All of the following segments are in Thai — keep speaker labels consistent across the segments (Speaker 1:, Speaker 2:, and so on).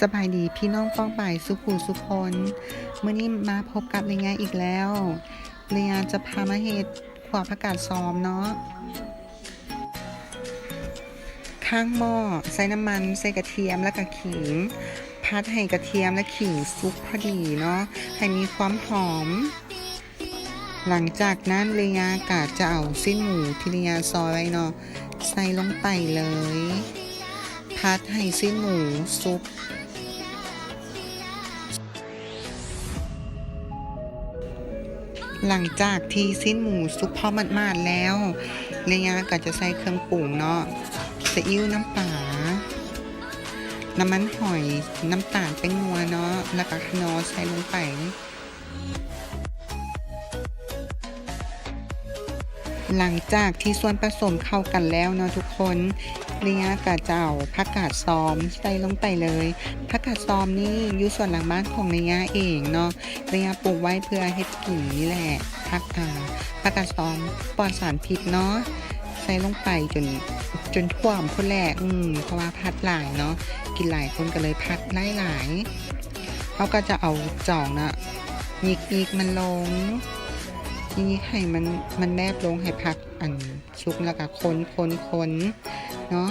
Speaker 1: สบายดีพี่น้องป้องป่ายสุขูสุคนเมื่อนี้มาพบกับในงานอีกแล้วเรียจะพามาเหตุขวาประกาศซ้อมเนาะข้างหม้อใส่น้ำมันใส่กระเทียมและกระขิงพัดให้กระเทียมและขิงซุกพอดีเนาะให้มีความหอม หลังจากนั้นเรียกาจะเอาสิ้นหมูที่เรียซอยไว้เนาะใส่ลงไปเลย พัดให้สิ้นหมูซุปหลังจากที่สิ้นหมูซุปพอมัดๆแล้วเลียก็จะใส่เครื่องปรุงเนาะซีอิ๊วน้ำปลาน้ำมันหอยน้ำตาลเป็นงัวเนาะแล้วก็ขนอใส่ลงไป หลังจากที่ส่วนผสมเข้ากันแล้วเนาะทุกคนเลียกะเจ้าผักกาดซ้อมใส่ลงไปเลยผักกาดซ้อมนี่อยู่ส่วนหลังบ้านของเลียเองเนาะเลียปลูกไว้เพื่อเฮ็ดกินนี่แหละผักอ่าผักกาดซ้อมปลอดสารพิษเนาะใส่ลงไปจนจนท่วมคนแรกอืมเพราะว่าพัดหลายเนาะกินหลายคนก็เลยพัดหลายหลายเขาก็จะเอาจ่องนะยิกยิกมันลง ทีนี้ให้มันมันแนบลงให้พักอันชุกแล้วก็คนคนคนเนาะ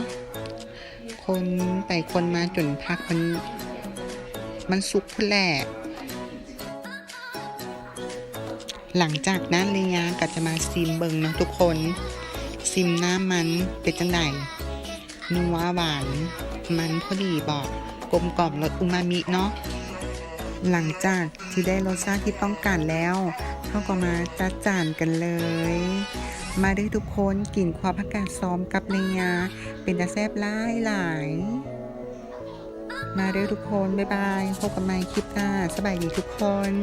Speaker 1: คนไปคนมาจนพักมันมันสุกพุ่นแหละหลังจากนั้นเลยยาก็จะมาซิมเบิงเนาะทุกคนซิมน้ำมันเป็นจังไดนัวหวาน มันพอดีบอกกลมกล่อมรสอูมามิเนาะ หลังจากที่ได้รสชาติที่ต้องการแล้วเขาก็มาจัดจานกันเลย มาด้วยทุกคนกินความพักกาดซ้อมกับเลียเป็นตาแซบหลายหลาย มาด้วยทุกคน บ๊ายบาย พบกันใหม่คลิปหน้า สบายดีทุกคน